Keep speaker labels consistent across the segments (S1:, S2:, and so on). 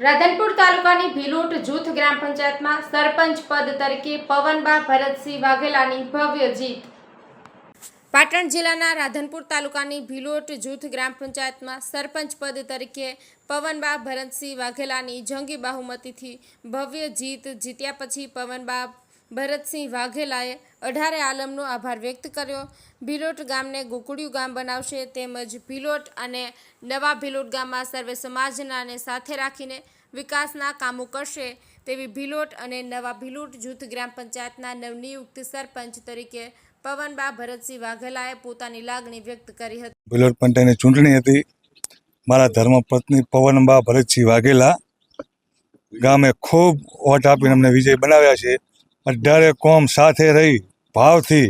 S1: રાધનપુર તાલુકાની ભીલોટ જૂથ ગ્રામ પંચાયતમાં સરપંચ પદ તરીકે પવનબા ભરતસિંહ વાઘેલાની ભવ્ય જીત. પાટણ જિલ્લાના રાધનપુર તાલુકાની ભીલોટ જૂથ ગ્રામ પંચાયતમાં સરપંચ પદ તરીકે પવનબા ભરતસિંહ વાઘેલાની જંગી બાહુમતીથી ભવ્ય જીત જીત્યા પછી પવનબા ભરતસિંહ વાઘેલાએ અઢારે આલમનો આભાર વ્યક્ત કર્યો. ભીલોટ ગામને ગોકુડિયું ગામ બનાવશે તેમજ ભીલોટ અને નવા ભીલોટ ગામમાં સર્વે સમાજનાને સાથે રાખીને વિકાસના કામો કરશે તેવી ભીલોટ અને નવા ભીલોટ જૂથ ગ્રામ પંચાયતના નવનિયુક્ત સરપંચ તરીકે પવનબા ભરતસિંહ વાઘેલાએ પોતાની લાગણી વ્યક્ત કરી હતી.
S2: ભીલોટ પંચાયતની ચૂંટણી હતી. મારા ધર્મપત્ની પવનબા ભરતસિંહ વાઘેલા ગામે ખૂબ વોટ આપીને અમને વિજય બનાવ્યા છે. અઢારે કોમ સાથે રહી ભાવથી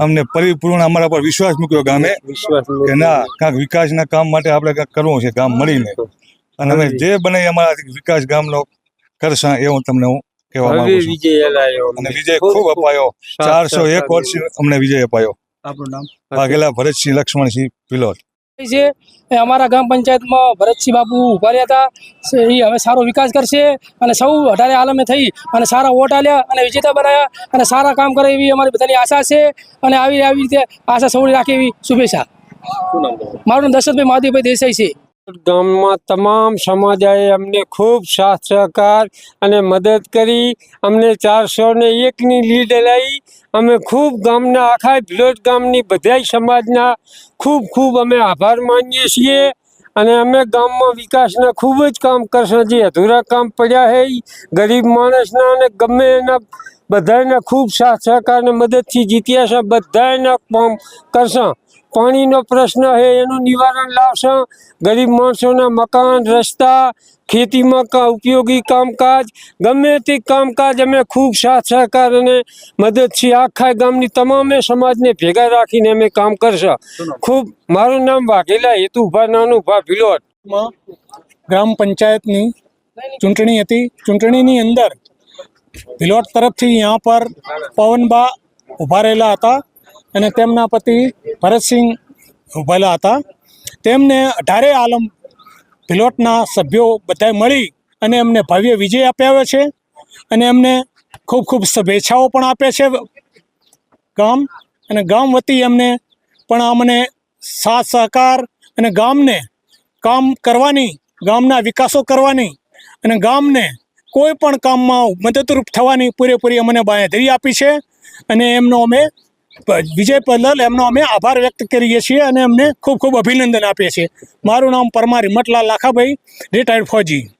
S2: અમને પરિપૂર્ણ અમારા પર વિશ્વાસ મૂક્યો ગામે.
S3: વિશ્વાસ
S2: કે ના કાંઈક વિકાસના કામ માટે આપણે કાંઈક કરવું છે ગામ મળીને. અને અમે જે બને અમારા વિકાસ ગામનો કરશે એ હું તમને હું કહેવા માંગુ છું.
S3: વિજય
S2: અને વિજય ખૂબ અપાયો. ચારસો એક વર્ષ અમને વિજય અપાયો.
S3: આપણું નામ?
S2: વાઘેલા ભરતસિંહ લક્ષ્મણસિંહ ભિલોટ
S4: છે. અમારા ગ્રામ પંચાયતમાં ભરતસિંહ બાપુ ઊભા રહ્યા હતા. એ હવે સારો વિકાસ કરશે અને સૌ અઢારે આલમે થઈ અને સારા વોટ આલ્યા અને વિજેતા બનાવ્યા અને સારા કામ કરે એવી અમારી બધાની આશા છે અને આવી આવી રીતે આશા સૌની રાખે એવી શુભેચ્છા. મારું નામ દશરથભાઈ મહાદેવભાઈ દેસાઈ છે.
S3: ગામમાં તમામ સમાજાએ અમને ખૂબ સાથ સહકાર અને મદદ કરી. અમને ચારસો ને એકની લીડ લઈ અમે ખૂબ ગામના આખા ભિલોટ ગામની બધાય સમાજના ખૂબ ખૂબ અમે આભાર માનીએ છીએ. અને અમે ગામમાં વિકાસના ખૂબ જ કામ કરશું. જે અધૂરા કામ પડ્યા છે ગરીબ માણસના અને ગમે એના બધાને ખૂબ સાથ સહકાર અને મદદથી જીત્યા છે. બધાના કરશા. પાણીનો પ્રશ્ન છે એનું નિવારણ લાવશે. ગરીબ માણસોના મકાન, રસ્તા, ખેતીમાં ઉપયોગી કામકાજ, ગમે તે કામકાજ અમે ખૂબ સાથ સહકાર અને મદદથી આખા ગામની તમામે સમાજને ભેગા રાખીને અમે કામ કરશું. ખૂબ, મારું નામ વાઘેલા હેતુભા, નાનુભા ભિલોટ
S5: ગ્રામ પંચાયતની ચૂંટણી હતી. ચૂંટણીની અંદર ભિલોટ તરફથી અહીંયા પર પવનબા ઊભા રહેલા હતા અને તેમના પતિ ભરતસિંહ ઉભેલા હતા. તેમને અઢારે આલમ ભિલોટના સભ્યો બધાએ મળી અને એમને ભવ્ય વિજય આપ્યા છે અને એમને ખૂબ ખૂબ શુભેચ્છાઓ પણ આપે છે ગામ અને ગામ વતી એમને પણ અમને સાથ, સહકાર અને ગામને કામ કરવાની, ગામના વિકાસો કરવાની અને ગામને કોઈ પણ કામમાં મદદરૂપ થવાની પૂરેપૂરી અમને બાંયધરી આપી છે અને એમનો અમે વિજય પદલ એમનો અમે આભાર વ્યક્ત કરીએ છીએ અને એમને ખૂબ ખૂબ અભિનંદન આપીએ છીએ. મારું નામ પરમાર હિંમતલાલ લાખાભાઈ રિટાયર્ડ ફૌજી.